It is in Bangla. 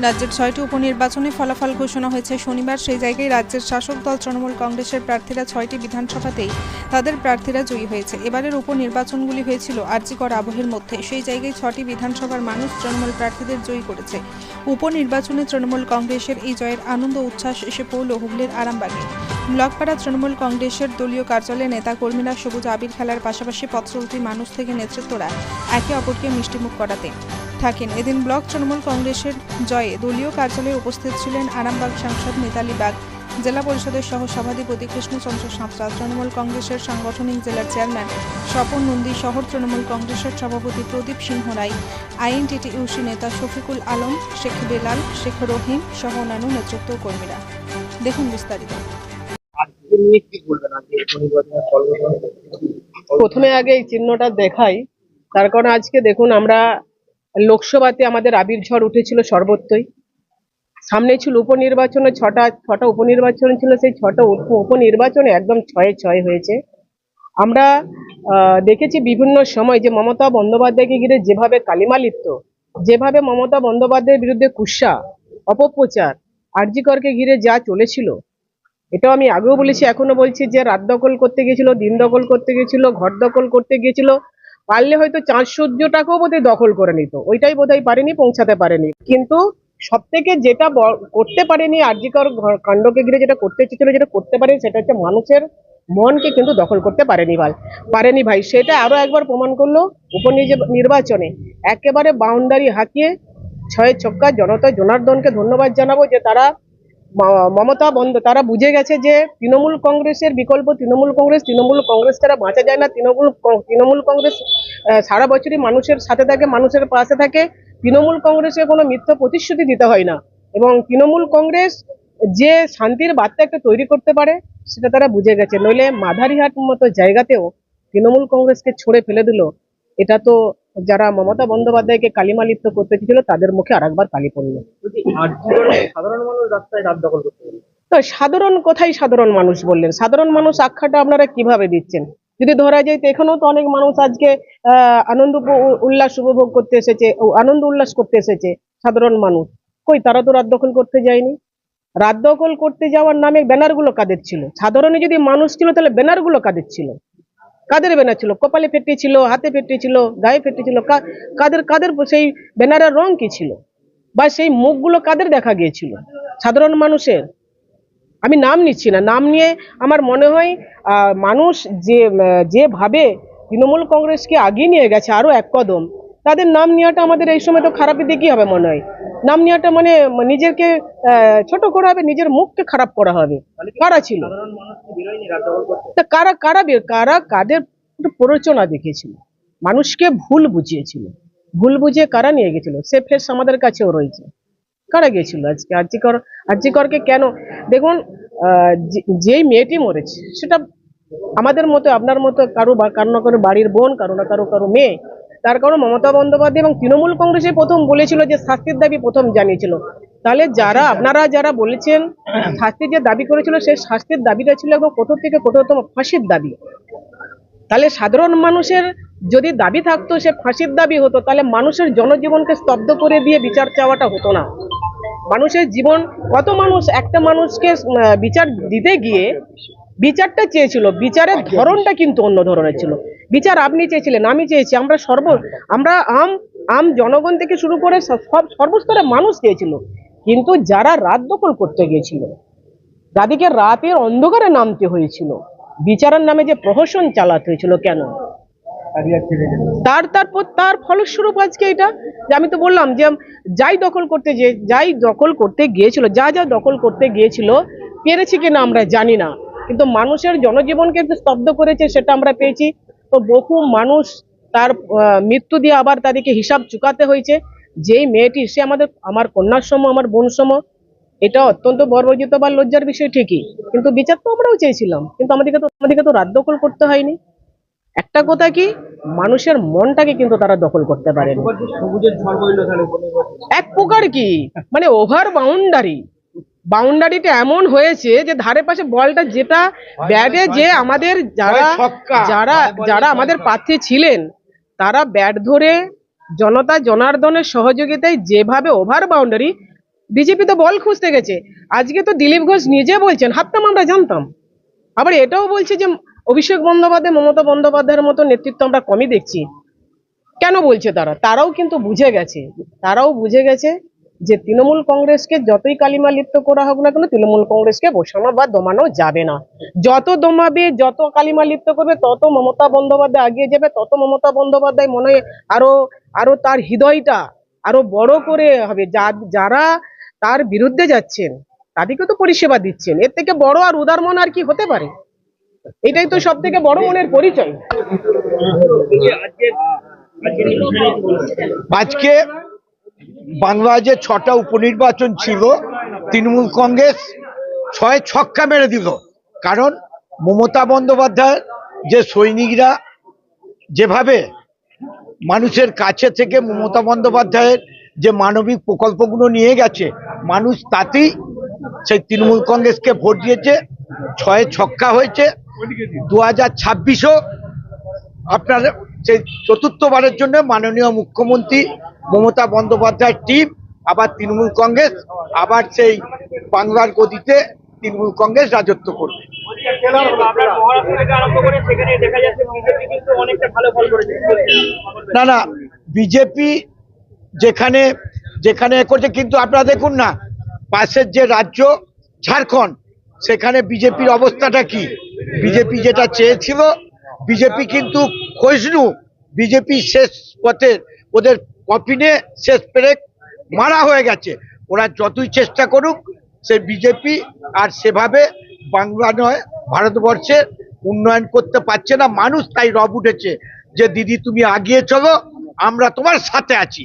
রাজ্যের ছয়টি উপনির্বাচনে ফলাফল ঘোষণা হয়েছে শনিবার। সেই জায়গায় রাজ্যের শাসক দল তৃণমূল কংগ্রেসের প্রার্থীরা ছয়টি বিধানসভাতেই তাদের প্রার্থীরা জয়ী হয়েছে। এবারের উপনির্বাচনগুলি হয়েছিল আর্যিকর আবহের মধ্যে। সেই জায়গায় ছটি বিধানসভার মানুষ তৃণমূল প্রার্থীদের জয়ী করেছে। উপনির্বাচনে তৃণমূল কংগ্রেসের এই জয়ের আনন্দ উচ্ছ্বাস এসে পৌল হুগলির আরামবাগে। ব্লকপাড়া তৃণমূল কংগ্রেসের দলীয় কার্যালয়ে নেতা কর্মীরা সবুজ আবির খেলার পাশাপাশি পথচলতি মানুষ থেকে নেতৃত্বরা একে অপরকে মিষ্টিমুখ করাতে থাকেন। এদিন ব্লক তৃণমূল কংগ্রেসের জয়ে দলীয় কার্যালয়ে উপস্থিত ছিলেন আরামবাগ সাংসদ মিতালি বাগ। জেলা পরিষদের সহ সভাধিপতি কৃষ্ণচন্দ্র সাঁতরা, তৃণমূল কংগ্রেসের সাংগঠনিক জেলার চেয়ারম্যান স্বপন নন্দী শহর তৃণমূল কংগ্রেসের সভাপতি প্রদীপ সিংহ রায় আইএনটিটিইউসি নেতা শফিকুল আলম, শেখ বেলাল, শেখ রহিম সহ অন্যান্য নেতৃত্ব কর্মীরা। দেখুন বিস্তারিত। প্রথমে আগে এই চিহ্নটা দেখাই। তার কারণ আজকে দেখুন আমরা লোকসভাতে আমাদের আবির ঝড় উঠেছিল সর্বত্রই। সামনে ছিল উপনির্বাচনে ছটা ছটা উপনির্বাচন ছিল, সেই ছটা উপ- উপনির্বাচনে একদম ছয়ে ছয় হয়েছে। আমরা দেখেছি বিভিন্ন সময় যে মমতা বন্দ্যোপাধ্যায়কে ঘিরে যেভাবে কালিমা লিপ্ত যেভাবে মমতা বন্দ্যোপাধ্যায়ের বিরুদ্ধে কুৎসা, অপপ্রচার, আরজিকরকে ঘিরে যা চলেছিল, এটাও আমি আগেও বলেছি, এখনও বলছি যে রাত দখল করতে গিয়েছিল, দিন দখল করতে গিয়েছিল, ঘর দখল করতে গিয়েছিল পারলে হয়তো চাঁদ সূর্যটাকেও বোধহয় দখল করে নিত। ওইটাই বোধহয় পারেনি, পৌঁছাতে পারেনি। কিন্তু সব থেকে যেটা করতে পারেনি আর্যিকর কাণ্ডকে ঘিরে যেটা করতে চেয়েছিল, যেটা করতে পারেনি, সেটা হচ্ছে মানুষের মনকে কিন্তু দখল করতে পারেনি ভাই। পারেনি ভাই। সেটা আরও একবার প্রমাণ করল উপনির্বাচনে একেবারে বাউন্ডারি হাঁকিয়ে ছয় ছক্কা জনতা জনার্দনকে ধন্যবাদ জানাব যে তারা মমতা বন্দ, তারা বুঝে গেছে যে তৃণমূল কংগ্রেসের বিকল্প তৃণমূল কংগ্রেস তৃণমূল কংগ্রেস তারা বাঁচা যায় না। তৃণমূল তৃণমূল কংগ্রেস সারা বছরই মানুষের সাথে থাকে, মানুষের পাশে থাকে। তৃণমূল কংগ্রেসে কোনো মিথ্যা প্রতিশ্রুতি দিতে হয় না। এবং তৃণমূল কংগ্রেস যে শান্তির বার্তা একটা তৈরি করতে পারে, সেটা তারা বুঝে গেছে। নইলে মাধারিহাট মতো জায়গাতেও তৃণমূল কংগ্রেসকে ছড়ে ফেলে দিল, এটা তো যারা মমতা বন্দ্যোপাধ্যায়কে কালিমালিপ্ত করতে চেয়েছিল তাদের মুখে আরেকবার কালি পড়ল। সাধারণ মানুষ রাস্তায় রাত দখল করতে তো সাধারণ কোথায় সাধারণ মানুষ বললেন? সাধারণ মানুষ আখ্যাটা আপনারা কীভাবে দিচ্ছেন? যদি ধরা যায় তো এখানেও তো অনেক মানুষ আজকে আহ, আনন্দ উল্লাস উপভোগ করতে এসেছে ও, আনন্দ উল্লাস করতে এসেছে সাধারণ মানুষ। কই তারা তো রাত দখল করতে যায়নি। রাত দখল করতে যাওয়ার নামে ব্যানারগুলো কাদের ছিল? সাধারণে যদি মানুষ ছিল তাহলে ব্যানারগুলো কাদের ছিল? কাদের ব্যানার ছিল? কপালে ফেটে ছিল, হাতে ফেটে ছিল, গায়ে ফেটে ছিল কাদের কাদের সেই ব্যানারের রং কি ছিল? বা সেই মুখগুলো কাদের দেখা গিয়েছিল? সাধারণ মানুষের? আমি নাম নিচ্ছি না। নাম নিয়ে আমার মনে হয় মানুষ যে যেভাবে তৃণমূল কংগ্রেসকে আগিয়ে নিয়ে গেছে আরও এক কদম তাদের নাম নেওয়াটা আমাদের এই সময় তো খারাপের দিকেই হবে মনে হয়। নাম নেওয়াটা মানে নিজেকে ছোট করা হবে নিজের মুখকে খারাপ করা হবে। কারা ছিল? তা কারা কারা কারা কাদের প্ররোচনা দেখিয়েছিল? মানুষকে ভুল বুঝিয়েছিল। ভুল বুঝিয়ে কারা নিয়ে গেছিল? সে ফেস আমাদের কাছেও রয়েছে। কারা গিয়েছিল আজকে আর্যিকর আর্যিকরকে কেন? দেখুন যেই মেয়েটি মরেছে সেটা আমাদের মতো আপনার মতো কারও বা কারও না কারও বাড়ির বোন কারও না কারও কারও মেয়ে তার কারণ মমতা বন্দ্যোপাধ্যায় এবং তৃণমূল কংগ্রেসে প্রথম বলেছিল যে শাস্তির দাবি প্রথম জানিয়েছিল। তাহলে যারা, আপনারা যারা বলেছেন শাস্তির যে দাবি করেছিল সেই শাস্তির দাবিটা ছিল একদম কঠোর থেকে কঠোরতম ফাঁসির দাবি। তাহলে সাধারণ মানুষের যদি দাবি থাকতো, সে ফাঁসির দাবি হতো, তাহলে মানুষের জনজীবনকে স্তব্ধ করে দিয়ে বিচার চাওয়াটা হতো না। মানুষের জীবন, কত মানুষ, একটা মানুষকে বিচার দিতে গিয়ে বিচারটা চেয়েছিল। বিচারের ধরনটা কিন্তু অন্য ধরনের ছিল। বিচার আপনি চেয়েছিলেন, আমি চেয়েছি, আমরা সর্ব আমরা আম আম জনগণ থেকে শুরু করে সব সর্বস্তরের মানুষ চেয়েছিল। কিন্তু যারা রাত দখল করতে গিয়েছিল, তাদেরকে রাতের অন্ধকারে নামতে হয়েছিল। বিচারের নামে যে প্রহসন চালাতে হয়েছিল কেন? তার তারপর তার ফলস্বরূপ আজকে এটা, যে আমি তো বললাম যে যাই দখল করতে যে, যাই দখল করতে গিয়েছিল, যা যা দখল করতে গিয়েছিল, পেরেছি কিনা আমরা জানি না। কিন্তু মানুষের জনজীবনকে স্তব্ধ করেছে, সেটা আমরা পেয়েছি। তো বহু মানুষ তার মৃত্যু দিয়ে আবার তাদেরকে হিসাব চুকাতে হয়েছে। যেই মেয়েটি, সে আমাদের, আমার কন্যার সম, আমার বোন সম, এটা অত্যন্ত গর্বজিত বা লজ্জার বিষয় ঠিকই। কিন্তু বিচার তো আমরাও চেয়েছিলাম, কিন্তু আমাদেরকে তো আমাদেরকে তো রাত দখল করতে হয়নি। একটা কথা কি, মানুষের মনটাকে কিন্তু তারা দখল করতে উপনির্বাচন এক প্রকার কি? মানে ওভার বাউন্ডারি বাউন্ডারিটা এমন হয়েছে যে ধারে পাশে বলটা যেটা ব্যাটে যে আমাদের যারা যারা যারা আমাদের প্রার্থী ছিলেন তারা ব্যাট ধরে জনতা জনার্দনের সহযোগিতায় যেভাবে ওভার বাউন্ডারি বিজেপি তো বল খুঁজতে গেছে। আজকে তো দিলীপ ঘোষ নিজে বলছেন হাততাম আমরা জানতাম। আবার এটাও বলছে যে অভিষেক বন্দ্যোপাধ্যায় মমতা বন্দ্যোপাধ্যায়ের মতো নেতৃত্ব আমরা কমই দেখছি। কেন বলছে তারা? তারাও কিন্তু বুঝে গেছে। তারাও বুঝে গেছে যে তৃণমূল কংগ্রেসকে যতই কালিমা লিপ্ত করা হোক না কেন তৃণমূল কংগ্রেসকে বসানো বা দমানো যাবে না। যত দমাবে যত কালিমা লিপ্ত করবে তত মমতা বন্দ্যোপাধ্যায় আগিয়ে যাবে তত মমতা বন্দ্যোপাধ্যায় মনে হয় আরও আরও তার হৃদয়টা আরও বড় করে হবে। যা- যারা তার বিরুদ্ধে যাচ্ছেন তাদেরকে তো পরিষেবা দিচ্ছেন। এর থেকে বড় আর উদার মন আর কি হতে পারে? এটাই তো সব থেকে বড় মনের পরিচয়। আজকে বাংলায় যে ছটা উপনির্বাচন ছিল, তৃণমূল কংগ্রেস ছয় ছক্কা মেরে দিল। কারণ মমতা বন্দ্যোপাধ্যায় যে সৈনিকরা যেভাবে মানুষের কাছে থেকে মমতা বন্দ্যোপাধ্যায়ের যে মানবিক প্রকল্পগুলো নিয়ে গেছে, মানুষ তাতেই সেই তৃণমূল কংগ্রেসকে ভোট দিয়েছে, ছয় ছক্কা হয়েছে। দু হাজার ছাব্বিশও আপনার সেই চতুর্থবারের জন্য মাননীয় মুখ্যমন্ত্রী মমতা বন্দ্যোপাধ্যায়ের টিম আবার তৃণমূল কংগ্রেস, আবার সেই বাংলার গদিতে তৃণমূল কংগ্রেস রাজত্ব করবে। না না, বিজেপি যেখানে যেখানে করছে, কিন্তু আপনারা দেখুন না, পাশের যে রাজ্য ঝাড়খণ্ড, সেখানে বিজেপির অবস্থাটা কি? বিজেপি যেটা চেয়েছিল বিজেপি কিন্তু ক্ষয়িষ্ণু বিজেপি শেষ পথে ওদের কফিনে শেষ পেরেক মারা হয়ে গেছে। ওরা যতই চেষ্টা করুক সে বিজেপি আর সেভাবে বাংলা নয় ভারতবর্ষে উন্নয়ন করতে পারছে না। মানুষ তাই রব উঠেছে যে দিদি তুমি আগিয়ে চলো আমরা তোমার সাথে আছি।